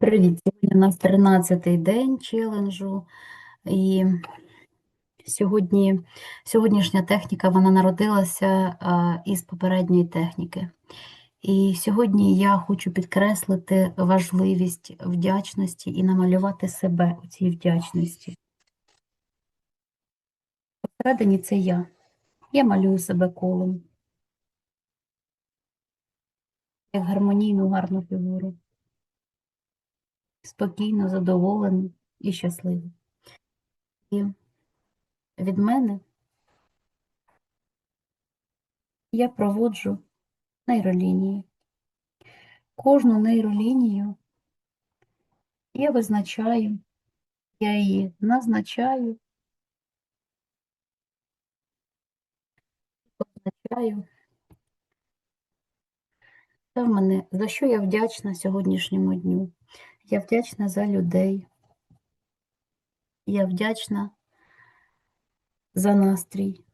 Привіт! Сьогодні у нас 13-й день челенджу, і сьогодні, сьогоднішня техніка вона народилася із попередньої техніки. І сьогодні я хочу підкреслити важливість вдячності і намалювати себе у цій вдячності. Посередині це я. Я малюю себе колом, як гармонійну, гарну фігуру. Спокійно, задоволений і щасливий. І від мене я проводжу нейролінії. Кожну нейролінію я визначаю, я її назначаю, позначаю. Це в мене, за що я вдячна сьогоднішньому дню. Я вдячна за людей. Я вдячна за настрій.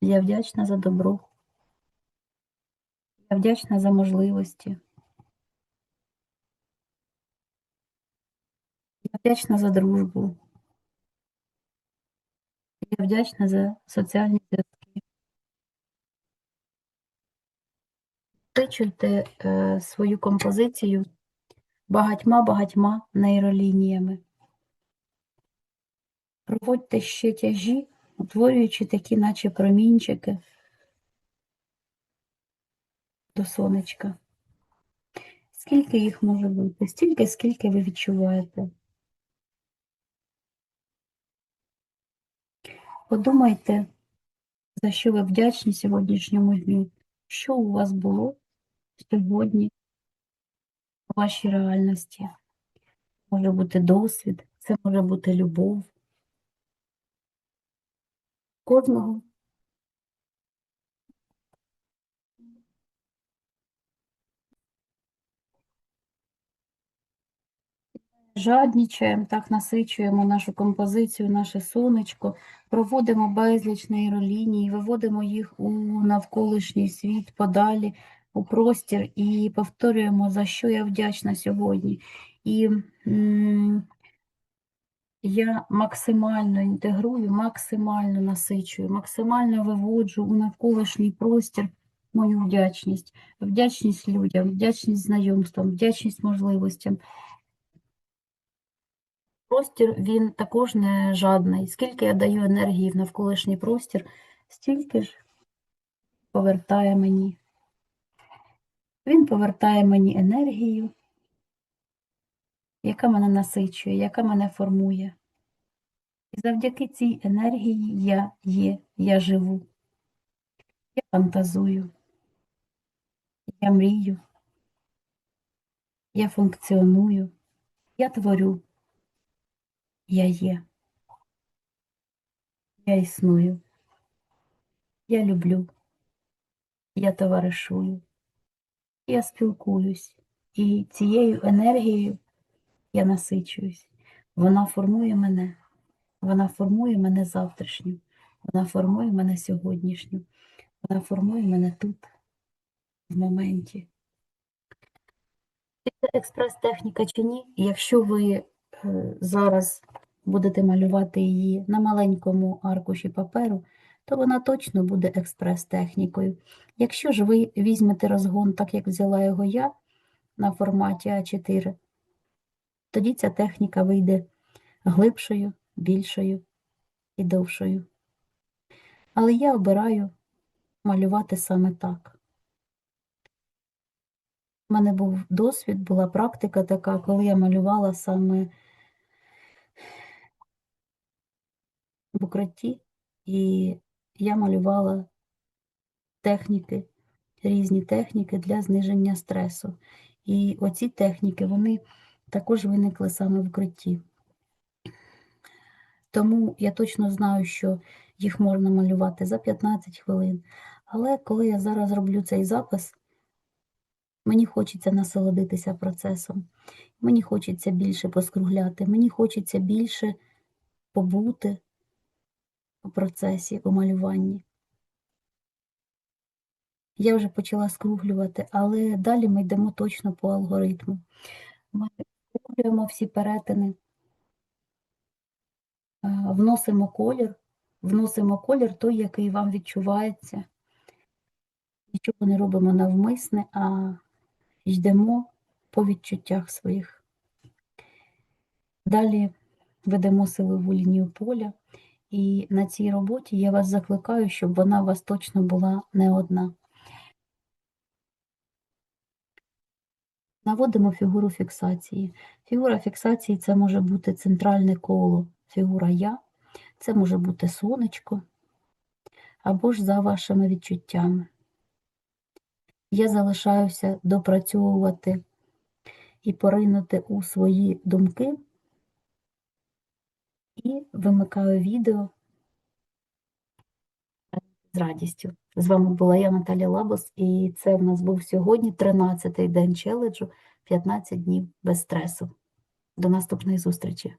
Я вдячна за добро. Я вдячна за можливості. Я вдячна за дружбу. Я вдячна за соціальні зв'язки. Насичуйте е, свою композицію багатьма-багатьма нейролініями. Проводьте ще тяжі, утворюючи такі, наче промінчики до сонечка. Скільки їх може бути? Стільки, скільки ви відчуваєте. Подумайте, за що ви вдячні сьогоднішньому дню, що у вас було сьогодні вашій реальності. Може бути досвід, це може бути любов. Кожного жаднічаємо, так насичуємо нашу композицію, наше сонечко, проводимо безліч нейроліній, виводимо їх у навколишній світ подалі, у простір і повторюємо, за що я вдячна сьогодні. І я максимально інтегрую, максимально насичую, максимально виводжу у навколишній простір мою вдячність, вдячність людям, вдячність знайомствам, вдячність можливостям. Простір, він також не жадний. Скільки я даю енергії в навколишній простір, стільки ж повертає мені. Він повертає мені енергію, яка мене насичує, яка мене формує. І завдяки цій енергії я є, я живу, я фантазую, я мрію, я функціоную, я творю, я є, я існую, я люблю, я товаришую, я спілкуюсь, і цією енергією я насичуюсь. Вона формує мене. Вона формує мене завтрашню, вона формує мене сьогоднішню, вона формує мене тут, в моменті. Це експрес-техніка чи ні? Якщо ви е, зараз будете малювати її на маленькому аркуші паперу, то вона точно буде експрес-технікою. Якщо ж ви візьмете розгон, так як взяла його я на форматі А4, тоді ця техніка вийде глибшою, більшою і довшою. Але я обираю малювати саме так. У мене був досвід, була практика така, коли я малювала саме в укритті, і я малювала техніки, різні техніки для зниження стресу. І оці техніки, вони також виникли саме в укритті. Тому я точно знаю, що їх можна малювати за 15 хвилин. Але коли я зараз роблю цей запис, мені хочеться насолодитися процесом, мені хочеться більше поскругляти, мені хочеться більше побути у процесі, у малюванні. Я вже почала скруглювати, але далі ми йдемо точно по алгоритму. Ми скруглюємо всі перетини, вносимо колір, вносимо колір той, який вам відчувається. Нічого не робимо навмисне, а йдемо по відчуттях своїх. Далі ведемо силову лінію поля, і на цій роботі я вас закликаю, щоб вона у вас точно була не одна. Наводимо фігуру фіксації. Фігура фіксації це може бути центральне коло, фігура Я, це може бути сонечко, або ж за вашими відчуттями. Я залишаюся допрацьовувати і поринути у свої думки і вимикаю відео з радістю. З вами була я, Наталія Лабос, і це в нас був сьогодні 13-й день челенджу 15 днів без стресу. До наступної зустрічі!